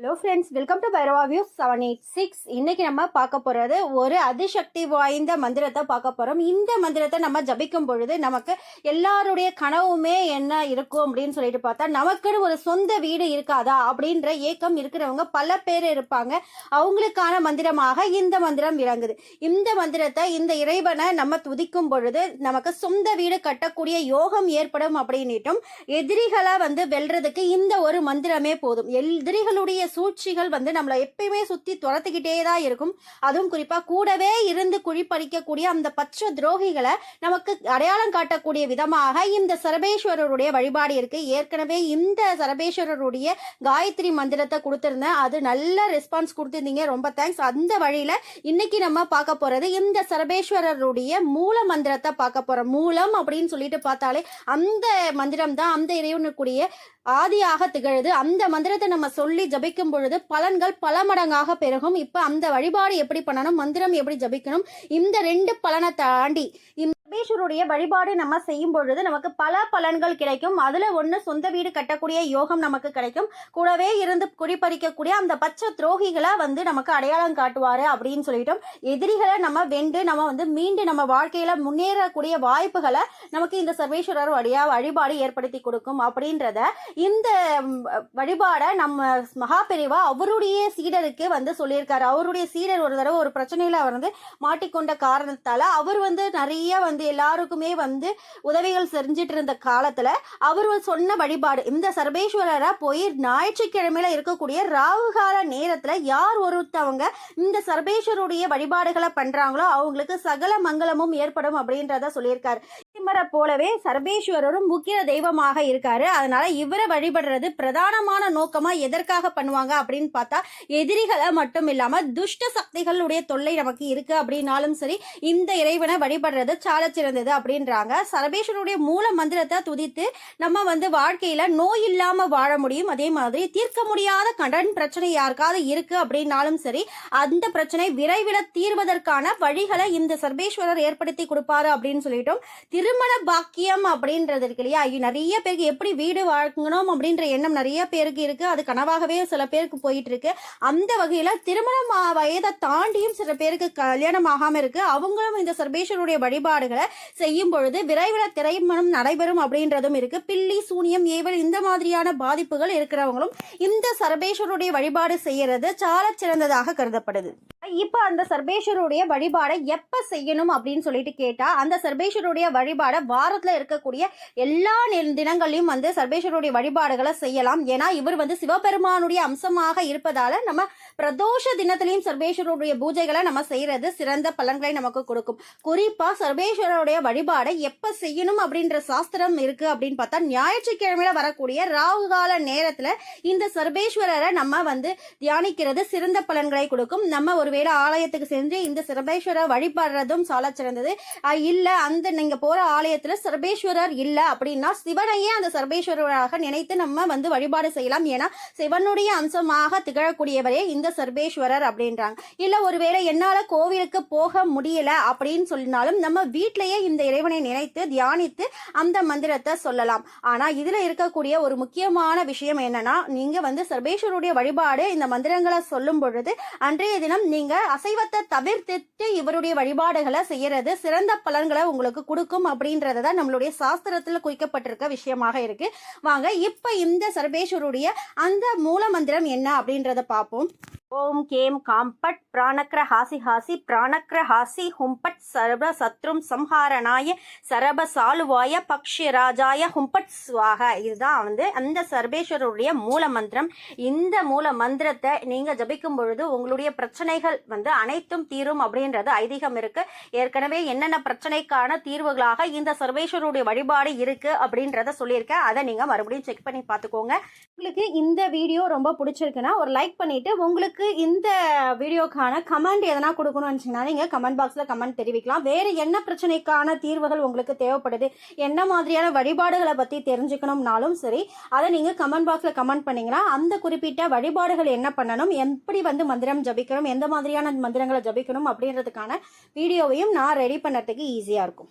Hello friends welcome to Bhairava view seven eight six இன்னைக்கு நம்ம பார்க்க போகிறது ஒரு அதிசக்தி வாய்ந்த மந்திரத்தை பார்க்க போகிறோம் இந்த மந்திரத்தை நம்ம ஜபிக்கும் பொழுது நமக்கு எல்லாருடைய கனவுமே என்ன இருக்கும் அப்படின்னு சொல்லிட்டு பார்த்தா நமக்குன்னு ஒரு சொந்த வீடு இருக்காதா அப்படின்ற ஏக்கம் இருக்கிறவங்க பல பேர் இருப்பாங்க. அவங்களுக்கான மந்திரமாக இந்த மந்திரம் விளங்குது. இந்த மந்திரத்தை இந்த இறைவனை நம்ம துதிக்கும் பொழுது நமக்கு சொந்த வீடு கட்டக்கூடிய யோகம் ஏற்படும் அப்படின்னுட்டும் எதிரிகளை வந்து வெல்றதுக்கு இந்த ஒரு மந்திரமே போதும். எதிரிகளுடைய சூழ்ச்சிகள் வந்து நம்மளை எப்பயுமே சுத்தி துரத்துக்கிட்டே தான் இருக்கும். அதுவும் குறிப்பா கூடவே இருந்து குழிப்பறிக்கக்கூடிய அந்த பச்சை துரோகிகளை நமக்கு அடையாளம் காட்டக்கூடிய விதமாக இந்த சரபேஸ்வரருடைய வழிபாடு இருக்கு. ஏற்கனவே இந்த சரபேஸ்வரருடைய காயத்ரி மந்திரத்தை கொடுத்துருந்தேன். அது நல்ல ரெஸ்பான்ஸ் கொடுத்துருந்தீங்க. ரொம்ப தேங்க்ஸ் அந்த வழியில இன்னைக்கு நம்ம பார்க்க போறது இந்த சரபேஸ்வரருடைய மூல மந்திரத்தை பார்க்க போறோம். மூலம் அப்படின்னு சொல்லிட்டு பார்த்தாலே அந்த மந்திரம் தான் அந்த இறைவனுக்குரிய ஆதியாக திகழுது. அந்த மந்திரத்தை நம்ம சொல்லி ஜபிக்கும் பொழுது பலன்கள் பல மடங்காக பெருகும். இப்ப அந்த வழிபாடு எப்படி பண்ணணும்? மந்திரம் எப்படி ஜபிக்கணும்? இந்த ரெண்டு பலனை தாண்டி இந்த வழிபாடு நம்ம செய்யும் பொழுது நமக்கு பல பலன்கள் கிடைக்கும். அதுல ஒன்று சொந்த வீடு கட்டக்கூடிய யோகம் நமக்கு கிடைக்கும். கூடவே இருந்து குடிப்பறிக்கக்கூடிய அந்த பச்சை துரோகிகளை வந்து நமக்கு அடையாளம் காட்டுவாரு அப்படின்னு சொல்லிட்டோம். எதிரிகளை நம்ம வென்று நம்ம வந்து மீண்டு நம்ம வாழ்க்கையில முன்னேறக்கூடிய வாய்ப்புகளை நமக்கு இந்த சர்வேஸ்வரர் வழியா வழிபாடு ஏற்படுத்தி கொடுக்கும் அப்படின்றத இந்த வழிபாடை நம்ம மகாபெரிவா அவருடைய சீடருக்கு வந்து சொல்லியிருக்காரு. அவருடைய சீடர் ஒரு தடவை ஒரு பிரச்சனையில அவர் வந்து மாட்டிக்கொண்ட காரணத்தால அவர் வந்து நிறைய வந்து எல்லாருக்குமே வந்து உதவிகள் செஞ்சுட்டு இருந்த காலத்துல அவர் சொன்ன வழிபாடு இந்த சர்வேஸ்வரரை போய் ஞாயிற்றுக்கிழமையில இருக்கக்கூடிய ராகுகால நேரத்துல யார் ஒருத்தவங்க இந்த சர்வேஸ்வருடைய வழிபாடுகளை பண்றாங்களோ அவங்களுக்கு சகல மங்களமும் ஏற்படும் அப்படின்றத சொல்லியிருக்காரு. சிம்மரை போலவே சர்வேஸ்வரரும் முக்கிய தெய்வமாக இருக்காரு. அதனால இவரை வழிபடுறது பிரதானமான நோக்கமா எதற்காக பண்ணுவாங்க அப்படின்னு பார்த்தா எதிரிகளை மட்டும் இல்லாம துஷ்ட சக்திகளுடைய தொல்லை நமக்கு இருக்கு அப்படின்னாலும் சரி இந்த இறைவனை வழிபடுறது சால சிறந்தது அப்படின்றாங்க. சர்வேஸ்வரனுடைய மூல மந்திரத்தை துதித்து நம்ம வந்து வாழ்க்கையில நோய் இல்லாம வாழ முடியும். அதே மாதிரி தீர்க்க முடியாத கடன் பிரச்சனை யாருக்காவது இருக்கு அப்படின்னாலும் சரி அந்த பிரச்சனை விரைவில் தீர்வதற்கான வழிகளை இந்த சர்வேஸ்வரர் ஏற்படுத்தி கொடுப்பாரு அப்படின்னு சொல்லிட்டோம். திருமண பாக்கியம் அப்படின்றது இருக்கு இல்லையா? ஐயோ, நிறைய பேருக்கு எப்படி வீடு வழங்கணும் அப்படின்ற எண்ணம் நிறைய பேருக்கு இருக்கு. அது கனவாகவே சில பேருக்கு போயிட்டு இருக்கு. அந்த வகையில திருமணம் வயதை தாண்டியும் சில பேருக்கு கல்யாணம் ஆகாம இருக்கு. அவங்களும் இந்த சர்வேஸ்வருடைய வழிபாடுகளை செய்யும் பொழுது விரைவில் திரைமணம் நடைபெறும் அப்படின்றதும் இருக்கு. பில்லி சூனியம் ஏவல் இந்த மாதிரியான பாதிப்புகள் இருக்கிறவங்களும் இந்த சர்வேஸ்வருடைய வழிபாடு செய்யறது சால சிறந்ததாக கருதப்படுது. இப்போ அந்த சர்வேஸ்வருடைய வழிபாடை எப்ப செய்யணும் அப்படின்னு சொல்லிட்டு கேட்டா அந்த சர்வேஸ்வருடைய வழிபாடை வாரத்தில் இருக்கக்கூடிய எல்லா நி- தினங்களையும் வந்து சர்வேஸ்வருடைய வழிபாடுகளை செய்யலாம். ஏன்னா இவர் வந்து சிவபெருமானுடைய அம்சமாக இருப்பதால நம்ம பிரதோஷ தினத்திலையும் சர்வேஸ்வரருடைய பூஜைகளை நம்ம செய்யறது சிறந்த பலன்களை நமக்கு கொடுக்கும். குறிப்பா சர்வேஸ்வரருடைய வழிபாடை எப்ப செய்யணும் அப்படின்ற சாஸ்திரம் இருக்கு அப்படின்னு பார்த்தா ஞாயிற்றுக்கிழமையில வரக்கூடிய ராகு கால நேரத்துல இந்த சர்வேஸ்வரரை நம்ம வந்து தியானிக்கிறது சிறந்த பலன்களை கொடுக்கும். நம்ம ஒருவேளை ஆலயத்துக்கு சென்று இந்த சர்வேஸ்வரர் வழிபாடுறதும் சால சிறந்தது இல்லை அந்த நீங்க போற ஆலயத்துல சர்வேஸ்வரர் இல்ல அப்படின்னா சிவனையே அந்த சர்வேஸ்வரராக நினைத்து நம்ம வந்து வழிபாடு செய்யலாம். ஏன்னா சிவனுடைய அம்சமாக திகழக்கூடியவரே இந்த சர்வேஸ்வரர் அப்படின்றாங்க. இல்ல ஒருவேளை என்னால கோவிலுக்கு போக முடியல அப்படின்னு சொன்னாலும் நம்ம வீட்டிலேயே இந்த இறைவனை நினைத்து தியானித்து அந்த மந்திரத்தை சொல்லலாம். ஆனா இதுல இருக்கக்கூடிய ஒரு முக்கியமான விஷயம் என்னன்னா நீங்க வந்து சர்வேஸ்வருடைய வழிபாடு இந்த மந்திரங்களை சொல்லும் பொழுது அன்றைய தினம் நீங்க அசைவத்தை தவிர்த்துட்டு இவருடைய வழிபாடுகளை செய்யறது சிறந்த பலன்களை உங்களுக்கு கொடுக்கும் அப்படின்றத தான் நம்மளுடைய சாஸ்திரத்தில் குறிக்கப்பட்டிருக்க விஷயமாக இருக்கு. வாங்க இப்போ இந்த சர்வேஸ்வருடைய அந்த மூல மந்திரம் என்ன அப்படின்றத பார்ப்போம். ஓம் கேம் காம்பட் பிராணக்ர ஹாசி ஹாசி பிராணக்ர ஹாசி ஹும்பட் சர்வ சத்ரும் சம்ஹாரணாய சரப சாலுவாய பக்ஷராஜாய ஹும்பட் சுவாக. இதுதான் வந்து அந்த சர்வேஸ்வரருடைய மூல மந்திரம். இந்த மூல மந்திரத்தை நீங்கள் ஜபிக்கும் பொழுது உங்களுடைய பிரச்சனைகள் வந்து அனைத்தும் தீரும் அப்படின்றது ஐதீகம் இருக்கு. ஏற்கனவே என்னென்ன பிரச்சனைக்கான தீர்வுகளாக இந்த சர்வேஸ்வருடைய வழிபாடு இருக்கு அப்படின்றத சொல்லியிருக்கேன். அதை நீங்க மறுபடியும் செக் பண்ணி பார்த்துக்கோங்க. உங்களுக்கு இந்த வீடியோ ரொம்ப பிடிச்சிருக்குன்னா ஒரு லைக் பண்ணிட்டு உங்களுக்கு இந்த வீடியோக்கான கமெண்ட் எதனா கொடுக்கணும்னு நினச்சிங்கன்னா நீங்கள் கமெண்ட் பாக்ஸில் கமெண்ட் தெரிவிக்கலாம். வேறு என்ன பிரச்சனைக்கான தீர்வுகள் உங்களுக்கு தேவைப்படுது என்ன மாதிரியான வழிபாடுகளை பற்றி தெரிஞ்சுக்கணும்னாலும் சரி அதை நீங்கள் கமெண்ட் பாக்ஸில் கமெண்ட் பண்ணீங்கன்னா அந்த குறிப்பிட்ட வழிபாடுகள் என்ன பண்ணணும் எப்படி வந்து மந்திரம் ஜபிக்கணும் எந்த மாதிரியான மந்திரங்களை ஜபிக்கணும் அப்படின்றதுக்கான வீடியோவையும் நான் ரெடி பண்ணுறதுக்கு ஈஸியாக இருக்கும்.